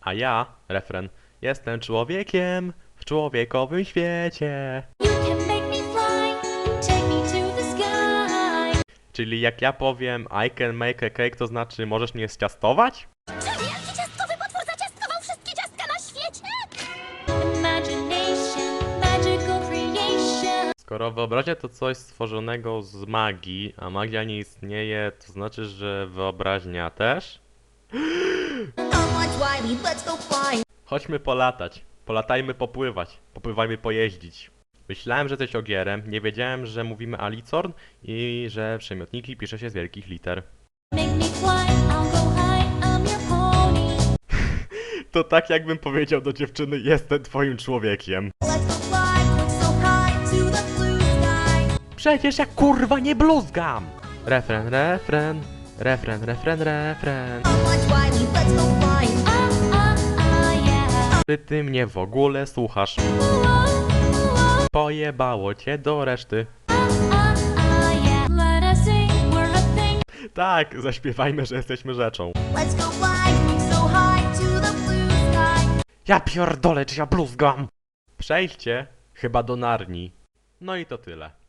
A ja, refren, jestem człowiekiem w człowiekowym świecie. Czyli jak ja powiem I can make a cake, to znaczy możesz mnie zciastować? Skoro wyobraźnia to coś stworzonego z magii, a magia nie istnieje, to znaczy, że wyobraźnia też? Chodźmy polatać, polatajmy popływać, popływajmy pojeździć. Myślałem, że jesteś ogierem, nie wiedziałem, że mówimy Alicorn i że przemiotniki pisze się z wielkich liter. To tak jakbym powiedział do dziewczyny, jestem twoim człowiekiem. Przecież ja kurwa nie bluzgam! Refren, refren, refren, refren, refren. Czy ty mnie w ogóle słuchasz? Pojebało cię do reszty. Tak, zaśpiewajmy, że jesteśmy rzeczą. Ja pierdolę, czy ja bluzgam! Przejdźcie chyba do Narni. No i to tyle.